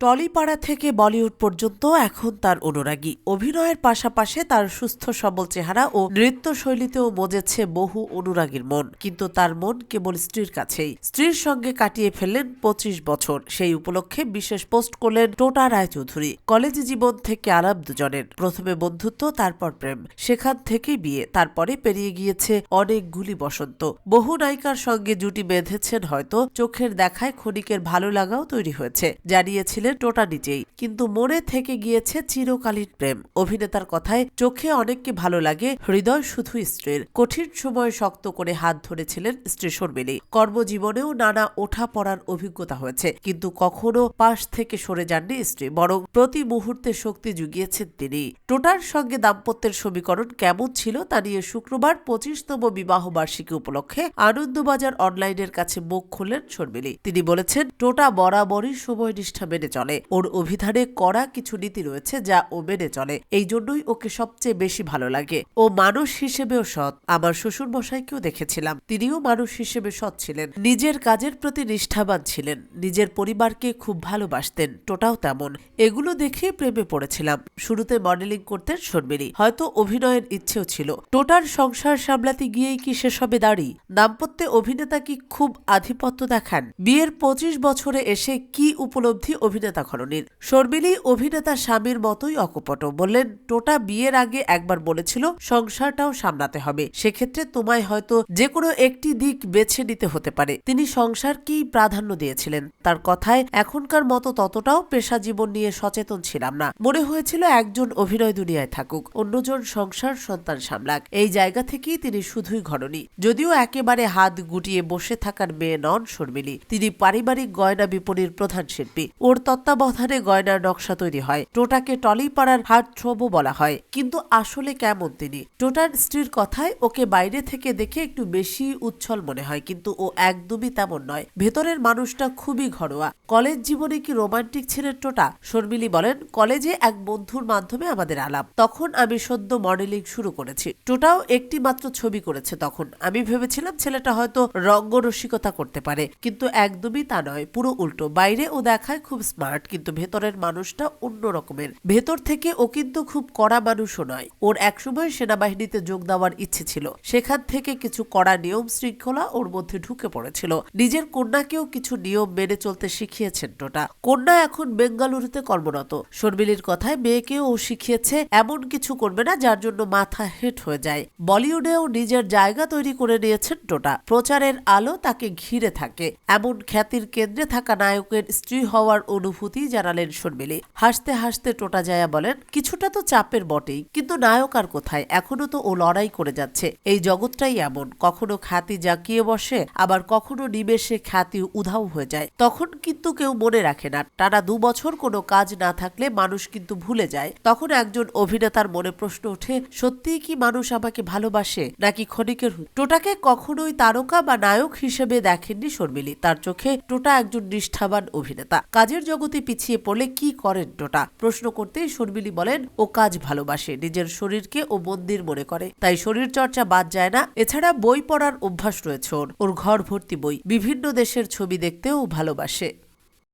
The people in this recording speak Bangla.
টলিপাড়া থেকে বলিউড পর্যন্ত এখন তার অনুরাগী। অভিনয়ের পাশাপাশি তার সুস্থ, সবল চেহারা ও নৃত্যশৈলীতেও মজেছে বহু অনুরাগীর মন। কিন্তু তার মন কেবল স্ত্রীর কাছেই। স্ত্রীর সঙ্গে কাটিয়ে ফেললেন পঁচিশ বছর। সেই উপলক্ষে বিশেষ পোস্ট করলেন টোটা রায়চৌধুরী। কলেজ জীবন থেকে আলাপ দুজনের। প্রথমে বন্ধুত্ব, তারপর প্রেম। সেখান থেকেই বিয়ে। তারপরে পেরিয়ে গিয়েছে অনেকগুলি বসন্ত। বহু নায়িকার সঙ্গে জুটি বেঁধেছেন হয়তো। চোখের দেখায় ক্ষণিকের ভালো লাগাও তৈরি হয়েছে। জানিয়েছিলেন টোটা নিজেই। কিন্তু মনে থেকে গিয়েছে চিরকালীন প্রেম। অভিনেতার কথায় চোখে অনেককে ভালো লাগে, হৃদয় শুধু স্ত্রীর। কঠিন সময় শক্ত করে হাত ধরেছিলেন স্ত্রী শর্মিলী। কর্মজীবনেও নানা ওঠা পড়ার অভিজ্ঞতা হয়েছে, কিন্তু কখনো পাশ থেকে সরে যাননি স্ত্রী, বরং প্রতি মুহূর্তে শক্তি জুগিয়েছেন তিনি। টোটার সঙ্গে দাম্পত্যের সমীকরণ কেমন ছিল তা নিয়ে শুক্রবার পঁচিশতম বিবাহ বার্ষিকী উপলক্ষে আনন্দবাজার অনলাইনের কাছে মুখ খুললেন শর্মিলী। তিনি বলেছেন টোটা বরাবরই সময় নিষ্ঠা মেনে চলে। ওর অভিধানে কড়া কিছু নীতি রয়েছে যা ও মেনে চলে। এই জন্যই ওকে সবচেয়ে বেশি ভালো লাগে। ও মানুষ হিসেবেও সৎ। আমার শ্বশুর মশাইকেও দেখেছিলাম। তিনিও মানুষ হিসেবে সৎ ছিলেন। নিজের কাজের প্রতি নিষ্ঠাবান ছিলেন। নিজের পরিবারকে খুব ভালোবাসতেন। টোটাও তেমন। এগুলো দেখে প্রেমে পড়েছিলাম। শুরুতে মডেলিং করতেন শর্মিলী হয়তো অভিনয়ের ইচ্ছেও ছিল। টোটার সংসার সামলাতে গিয়েই কি শেষ হবে দাড়ি? দাম্পত্যে অভিনেতা কি খুব আধিপত্য দেখান? বিয়ের পঁচিশ বছরে এসে কি উপলব্ধি অভিনেতা খননের। শর্মিলী অভিনেতা স্বামীর মতোই অকপট। বললেন, টোটা বিয়ের আগে একবার বলেছিল, সংসারটাও সামলাতে হবে। সেক্ষেত্রে তোমায় হয়তো যে কোনো একটি দিক বেছে নিতে হতে পারে। তিনি সংসারকেই প্রাধান্য দিয়েছিলেন। তার কথায় এখনকার মতো ততটাও পেশা জীবন নিয়ে সচেতন ছিলাম না। মনে হয়েছিল একজন অভিনয় দুনিয়ায় থাকুক, অন্যজন সংসার সন্তান সামলাক। এই জায়গা থেকেই তিনি শুধুই ঘরণী। যদিও একেবারে হাত গুটিয়ে বসে থাকার মেয়ে নন শর্মিলি। তিনি পারিবারিক গয়না বিপণীর প্রধান শিল্পী। ওর তত্ত্বাবধানে গয়নার নকশা তৈরি হয়। টোটাকে টলিপাড়ার হার্ট থ্রোবও বলা হয়। কিন্তু আসলে কেমন তিনি? টোটার স্ত্রীর কথায় ওকে বাইরে থেকে দেখে একটু বেশি উচ্ছল মনে হয়, কিন্তু ও একদমই তেমন নয়। ভেতরের মানুষটা খুবই ঘরোয়া। কলেজ জীবনে কি রোমান্টিক ছিলেন টোটা? শর্মিলী বলেন, কলেজে এক বন্ধুর মাধ্যমে আমাদের আলাপ। তখন আমি সদ্য মডেলিং শুরু করেছি। টোটাও একটি মাত্র ছবি করেছে তখন। আমি ভেবেছিলাম ছেলেটা হয়তো রঙ্গরসিকতা করতে পারে, কিন্তু একদমই তা নয়। পুরো উল্টো। বাইরে ও দেখায় খুব স্মার্ট কিন্তু ভেতরের মানুষটা অন্য রকমের। ভেতর থেকে ও কিন্তু খুব কড়া মানুষও নয়। ওর একসময় সেনাবাহিনীতে যোগ দেওয়ার ইচ্ছে ছিল। সেখান থেকে কিছু কড়া নিয়ম শৃঙ্খলা ওর মধ্যে ঢুকে পড়েছিল। নিজের কন্যাকেও কিছু নিয়ম মেনে চলতে শিখিয়েছেন টোটা কন্যা এখন বেঙ্গালুরুতে কর্মরত। শর্মিলির কথায় মেয়েকেও ও শিখিয়েছে, এমন কিছু করবে না যার জন্য মাথা হেট হয়ে যায়। বলিউডেও নিজের জায়গা তৈরি করে নিয়েছেন টোটা প্রচারের আলো তাকে ঘিরে থাকে। এমন খ্যাতির কেন্দ্রে থাকা নায়কের স্ত্রী হওয়ার অনুভূতি জানালেন শর্মিলী। হাসতে হাসতে টোটা জায়া বলেন, কিছুটা তো চাপের বটেই, কিন্তু নায়ক আর কোথায়? এখনও তো ও লড়াই করে যাচ্ছে। এই জগৎটাই এমন, কখনো খ্যাতি জাঁকিয়ে বসে, আবার কখনো নিমেষে খ্যাতি উধাও হয়ে যায়। তখন কিন্তু কেউ মনে রাখে না। টানা দু বছর কোনো কাজ না থাকলে মানুষ কিন্তু ভুলে যায়। তখন একজন অভিনেতার মনে প্রশ্ন ওঠে, সত্যিই কি মানুষ আমাকে ভালোবাসে নাকি ক্ষণিকের টোটাকে কখনোই তারকা বা নায়ক হিসেবে দেখেননি শর্মিলী। তার চোখে টোটা একজন নিষ্ঠাবান অভিনেতা। কাজের জগতে পিছিয়ে পড়লে কি করেন টোটা প্রশ্ন করতেই শর্মিলি বলেন, ও কাজ ভালোবাসে, নিজের শরীরকে ও মন্দির মনে করে। তাই শরীর চর্চা বাদ যায় না, এছাড়া বই পড়ার অভ্যাস রয়েছে ওর। ওর ঘর ভর্তি বই, বিভিন্ন দেশের ছবি দেখতেও ভালোবাসে।